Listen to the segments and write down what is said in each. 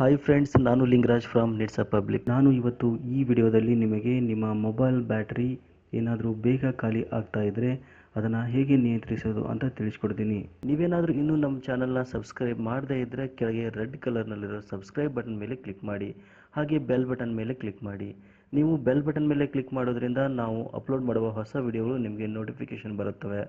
Hi friends ನಾನು Lingaraj from ನೆಟ್ಸ public ನಾನು ಇವತ್ತು ಈ ವಿಡಿಯೋದಲ್ಲಿ ನಿಮಗೆ ನಿಮ್ಮ ಮೊಬೈಲ್ ಬ್ಯಾಟ್ರಿ ಏನಾದರೂ ಬೇಗ ಖಾಲಿ ಆಗ್ತಾ ಇದ್ದರೆ ಅದನ್ನು ಹೇಗೆ ನಿಯಂತ್ರಿಸೋದು ಅಂತ ತಿಳಿಸ್ಕೊಡ್ತೀನಿ. ನೀವೇನಾದರೂ ಇನ್ನೂ ನಮ್ಮ ಚಾನಲ್ನ ಸಬ್ಸ್ಕ್ರೈಬ್ ಮಾಡದೇ ಇದ್ದರೆ ಕೆಳಗೆ ರೆಡ್ ಕಲರ್ನಲ್ಲಿರೋ ಸಬ್ಸ್ಕ್ರೈಬ್ ಬಟನ್ ಮೇಲೆ ಕ್ಲಿಕ್ ಮಾಡಿ, ಹಾಗೆ ಬೆಲ್ ಬಟನ್ ಮೇಲೆ ಕ್ಲಿಕ್ ಮಾಡಿ. ನೀವು ಬೆಲ್ ಬಟನ್ ಮೇಲೆ ಕ್ಲಿಕ್ ಮಾಡೋದ್ರಿಂದ ನಾವು ಅಪ್ಲೋಡ್ ಮಾಡುವ ಹೊಸ ವಿಡಿಯೋಗಳು ನಿಮಗೆ ನೋಟಿಫಿಕೇಶನ್ ಬರುತ್ತವೆ.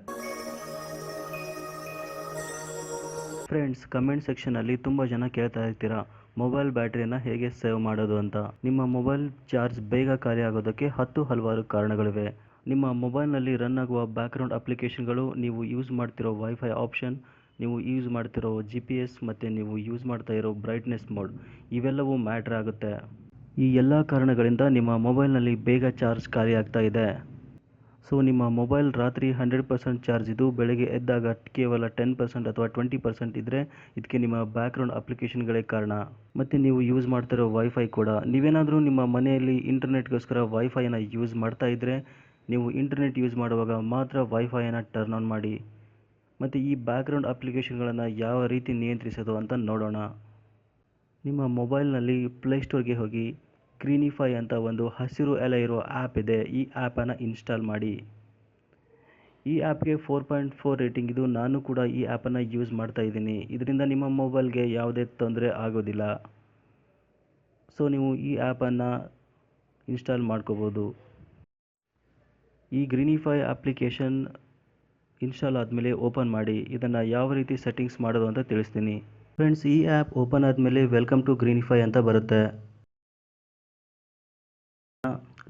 ಫ್ರೆಂಡ್ಸ್ ಕಮೆಂಟ್ ಸೆಕ್ಷನಲ್ಲಿ ತುಂಬ ಜನ ಕೇಳ್ತಾ ಇರ್ತೀರಾ ಮೊಬೈಲ್ ಬ್ಯಾಟ್ರಿಯನ್ನು ಹೇಗೆ ಸೇವ್ ಮಾಡೋದು ಅಂತ. ನಿಮ್ಮ ಮೊಬೈಲ್ ಚಾರ್ಜ್ ಬೇಗ ಖಾಲಿ ಆಗೋದಕ್ಕೆ ಹತ್ತು ಹಲವಾರು ಕಾರಣಗಳಿವೆ. ನಿಮ್ಮ ಮೊಬೈಲ್ನಲ್ಲಿ ರನ್ ಆಗುವ ಬ್ಯಾಕ್ಗ್ರೌಂಡ್ ಅಪ್ಲಿಕೇಶನ್ಗಳು ನೀವು ಯೂಸ್ ಮಾಡ್ತಿರೋ ವೈಫೈ ಆಪ್ಷನ್ ನೀವು ಯೂಸ್ ಮಾಡ್ತಿರೋ ಜಿ ಪಿ ಎಸ್ ಮತ್ತು ನೀವು ಯೂಸ್ ಮಾಡ್ತಾ ಇರೋ ಬ್ರೈಟ್ನೆಸ್ ಮೋಡ್ ಇವೆಲ್ಲವೂ ಮ್ಯಾಟ್ರ್ ಆಗುತ್ತೆ. ಈ ಎಲ್ಲ ಕಾರಣಗಳಿಂದ ನಿಮ್ಮ ಮೊಬೈಲ್ನಲ್ಲಿ ಬೇಗ ಚಾರ್ಜ್ ಖಾಲಿ ಆಗ್ತಾ ಇದೆ. ಸೊ ನಿಮ್ಮ ಮೊಬೈಲ್ ರಾತ್ರಿ ಹಂಡ್ರೆಡ್ ಪರ್ಸೆಂಟ್ ಚಾರ್ಜ್ ಇದು, ಬೆಳಗ್ಗೆ ಎದ್ದಾಗ ಕೇವಲ ಟೆನ್ ಪರ್ಸೆಂಟ್ ಅಥವಾ ಟ್ವೆಂಟಿ ಪರ್ಸೆಂಟ್ ಇದ್ದರೆ ಇದಕ್ಕೆ ನಿಮ್ಮ ಬ್ಯಾಕ್ಗ್ರೌಂಡ್ ಅಪ್ಲಿಕೇಶನ್ಗಳೇ ಕಾರಣ. ಮತ್ತು ನೀವು ಯೂಸ್ ಮಾಡ್ತಿರೋ ವೈಫೈ ಕೂಡ. ನೀವೇನಾದರೂ ನಿಮ್ಮ ಮನೆಯಲ್ಲಿ ಇಂಟರ್ನೆಟ್ಗೋಸ್ಕರ ವೈಫೈನ ಯೂಸ್ ಮಾಡ್ತಾ ಇದ್ದರೆ ನೀವು ಇಂಟರ್ನೆಟ್ ಯೂಸ್ ಮಾಡುವಾಗ ಮಾತ್ರ ವೈಫೈನ ಟರ್ನ್ ಆನ್ ಮಾಡಿ. ಮತ್ತು ಈ ಬ್ಯಾಕ್ಗ್ರೌಂಡ್ ಅಪ್ಲಿಕೇಶನ್ಗಳನ್ನು ಯಾವ ರೀತಿ ನಿಯಂತ್ರಿಸೋದು ಅಂತ ನೋಡೋಣ. ನಿಮ್ಮ ಮೊಬೈಲ್ನಲ್ಲಿ ಪ್ಲೇಸ್ಟೋರ್ಗೆ ಹೋಗಿ ಗ್ರೀನಿಫೈ ಅಂತ ಒಂದು ಹಸಿರು ಎಲೆ ಇರೋ ಆ್ಯಪ್ ಇದೆ. ಈ ಆ್ಯಪನ್ನು ಇನ್ಸ್ಟಾಲ್ ಮಾಡಿ. ಈ ಆ್ಯಪ್ಗೆ ಫೋರ್ ಪಾಯಿಂಟ್ ಫೋರ್ ರೇಟಿಂಗ್ ಇದು. ನಾನು ಕೂಡ ಈ ಆ್ಯಪನ್ನು ಯೂಸ್ ಮಾಡ್ತಾ ಇದ್ದೀನಿ. ಇದರಿಂದ ನಿಮ್ಮ ಮೊಬೈಲ್ಗೆ ಯಾವುದೇ ತೊಂದರೆ ಆಗೋದಿಲ್ಲ. ಸೊ ನೀವು ಈ ಆ್ಯಪನ್ನು ಇನ್ಸ್ಟಾಲ್ ಮಾಡ್ಕೋಬೋದು. ಈ ಗ್ರೀನಿಫೈ ಅಪ್ಲಿಕೇಶನ್ ಇನ್ಸ್ಟಾಲ್ ಆದಮೇಲೆ ಓಪನ್ ಮಾಡಿ. ಇದನ್ನು ಯಾವ ರೀತಿ ಸೆಟ್ಟಿಂಗ್ಸ್ ಮಾಡೋದು ಅಂತ ತಿಳಿಸ್ತೀನಿ. ಫ್ರೆಂಡ್ಸ್ ಈ ಆ್ಯಪ್ ಓಪನ್ ಆದಮೇಲೆ ವೆಲ್ಕಮ್ ಟು ಗ್ರೀನಿಫೈ ಅಂತ ಬರುತ್ತೆ.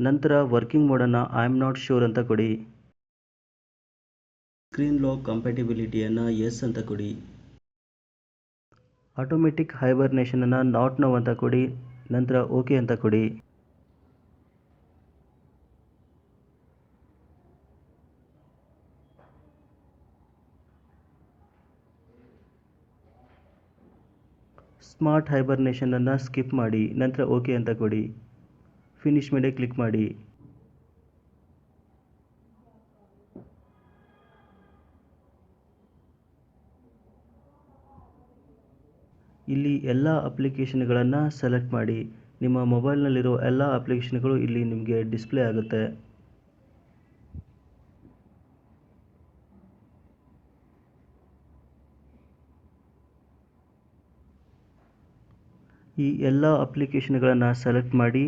ನಂತರ ವರ್ಕಿಂಗ್ ಮೋಡನ್ನು ಐ ಆಮ್ ನಾಟ್ ಶ್ಯೂರ್ ಅಂತ ಕೊಡಿ. ಸ್ಕ್ರೀನ್ ಲಾಕ್ ಕಂಪ್ಯಾಟಿಬಿಲಿಟಿಯನ್ನು ಎಸ್ ಅಂತ ಕೊಡಿ. ಆಟೋಮೆಟಿಕ್ ಹೈಬರ್ನೇಷನನ್ನು ನಾಟ್ ನೋ ಅಂತ ಕೊಡಿ. ನಂತರ ಓಕೆ ಅಂತ ಕೊಡಿ. ಸ್ಮಾರ್ಟ್ ಹೈಬರ್ನೇಷನನ್ನು ಸ್ಕಿಪ್ ಮಾಡಿ ನಂತರ ಓಕೆ ಅಂತ ಕೊಡಿ. ಫಿನಿಶ್ ಮೇಲೆ ಕ್ಲಿಕ್ ಮಾಡಿ. ಇಲ್ಲಿ ಎಲ್ಲ ಅಪ್ಲಿಕೇಶನ್ಗಳನ್ನು ಸೆಲೆಕ್ಟ್ ಮಾಡಿ. ನಿಮ್ಮ ಮೊಬೈಲ್ನಲ್ಲಿರೋ ಎಲ್ಲ ಅಪ್ಲಿಕೇಶನ್ಗಳು ಇಲ್ಲಿ ನಿಮಗೆ ಡಿಸ್ಪ್ಲೇ ಆಗುತ್ತೆ. ಈ ಎಲ್ಲ ಅಪ್ಲಿಕೇಶನ್ಗಳನ್ನು ಸೆಲೆಕ್ಟ್ ಮಾಡಿ.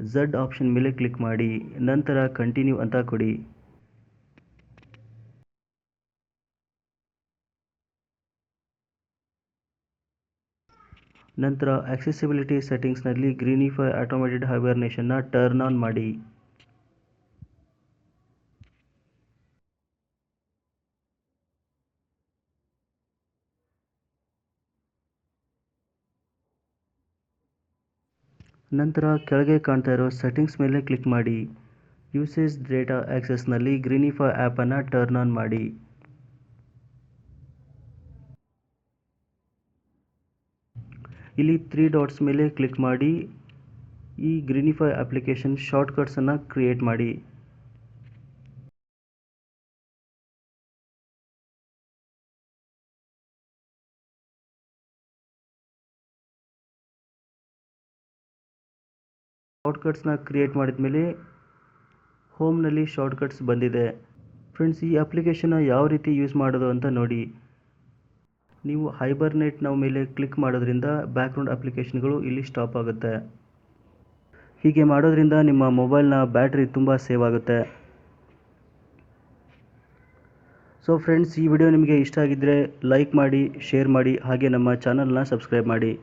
ಝಡ್ ಆಪ್ಷನ್ ಮೇಲೆ ಕ್ಲಿಕ್ ಮಾಡಿ, ನಂತರ ಕಂಟಿನ್ಯೂ ಅಂತ ಕೊಡಿ. ನಂತರ ಆಕ್ಸೆಸಿಬಿಲಿಟಿ ಸೆಟ್ಟಿಂಗ್ಸ್ನಲ್ಲಿ ಗ್ರೀನಿಫೈ ಆಟೋಮೇಟೆಡ್ ಹೈಬರ್ನೇಷನ್ನ ಟರ್ನ್ ಆನ್ ಮಾಡಿ. ನಂತರ ಕೆಳಗೆ ಕಾಣ್ತಾ ಇರೋ ಸೆಟ್ಟಿಂಗ್ಸ್ ಮೇಲೆ ಕ್ಲಿಕ್ ಮಾಡಿ. ಯೂಸೇಜ್ ಡೇಟಾ ಆ್ಯಕ್ಸೆಸ್ನಲ್ಲಿ ಗ್ರೀನಿಫೈ ಆ್ಯಪನ್ನು ಟರ್ನ್ ಆನ್ ಮಾಡಿ. ಇಲ್ಲಿ ತ್ರೀ ಡಾಟ್ಸ್ ಮೇಲೆ ಕ್ಲಿಕ್ ಮಾಡಿ. ಈ ಗ್ರೀನಿಫೈ ಅಪ್ಲಿಕೇಶನ್ ಶಾರ್ಟ್ಕಟ್ಸನ್ನು ಕ್ರಿಯೇಟ್ ಮಾಡಿ. ಶಾರ್ಟ್ಕಟ್ಸ್ನ ಕ್ರಿಯೇಟ್ ಮಾಡಿದ ಮೇಲೆ ಹೋಮ್ನಲ್ಲಿ ಶಾರ್ಟ್ಕಟ್ಸ್ ಬಂದಿದೆ. ಫ್ರೆಂಡ್ಸ್ ಈ ಅಪ್ಲಿಕೇಶನ್ನ ಯಾವ ರೀತಿ ಯೂಸ್ ಮಾಡೋದು ಅಂತ ನೋಡಿ. ನೀವು ಹೈಬರ್ನೆಟ್ನ ಮೇಲೆ ಕ್ಲಿಕ್ ಮಾಡೋದ್ರಿಂದ ಬ್ಯಾಕ್ಗ್ರೌಂಡ್ ಅಪ್ಲಿಕೇಶನ್ಗಳು ಇಲ್ಲಿ ಸ್ಟಾಪ್ ಆಗುತ್ತೆ. ಹೀಗೆ ಮಾಡೋದ್ರಿಂದ ನಿಮ್ಮ ಮೊಬೈಲ್ನ ಬ್ಯಾಟ್ರಿ ತುಂಬ ಸೇವ್ ಆಗುತ್ತೆ. ಸೊ ಫ್ರೆಂಡ್ಸ್ ಈ ವಿಡಿಯೋ ನಿಮಗೆ ಇಷ್ಟ ಆಗಿದ್ದರೆ ಲೈಕ್ ಮಾಡಿ ಶೇರ್ ಮಾಡಿ, ಹಾಗೆ ನಮ್ಮ ಚಾನಲ್ನ ಸಬ್ಸ್ಕ್ರೈಬ್ ಮಾಡಿ.